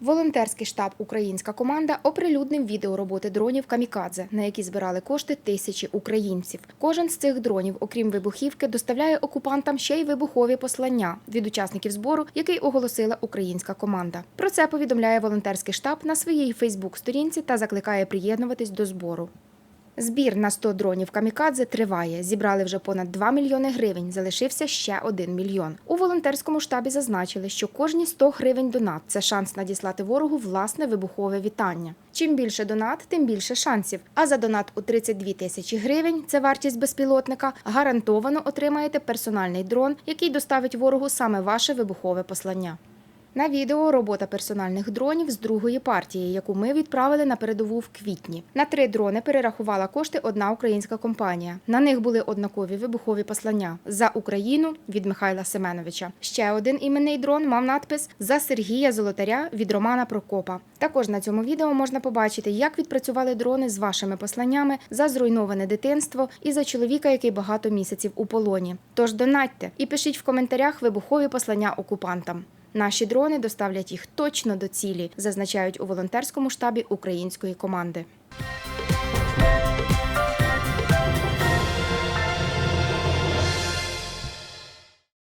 Волонтерський штаб Українська команда оприлюднив відео роботи дронів Камікадзе, на які збирали кошти тисячі українців. Кожен з цих дронів, окрім вибухівки, доставляє окупантам ще й вибухові послання від учасників збору, який оголосила українська команда. Про це повідомляє волонтерський штаб на своїй Фейсбук-сторінці та закликає приєднуватись до збору. Збір на 100 дронів камікадзе триває. Зібрали вже понад 2 мільйони гривень. Залишився ще 1 мільйон. У волонтерському штабі зазначили, що кожні 100 гривень донат це шанс надіслати ворогу власне вибухове вітання. Чим більше донат, тим більше шансів. А за донат у 32 тисячі гривень, це вартість безпілотника, гарантовано отримаєте персональний дрон, який доставить ворогу саме ваше вибухове послання. На відео робота персональних дронів з другої партії, яку ми відправили на передову в квітні. На три дрони перерахувала кошти одна українська компанія. На них були однакові вибухові послання за Україну від Михайла Семеновича. Ще один іменний дрон мав надпис за Сергія Золотаря від Романа Прокопа. Також на цьому відео можна побачити, як відпрацювали дрони з вашими посланнями за зруйноване дитинство і за чоловіка, який багато місяців у полоні. Тож донатьте і пишіть в коментарях вибухові послання окупантам. Наші дрони доставлять їх точно до цілі, зазначають у волонтерському штабі української команди.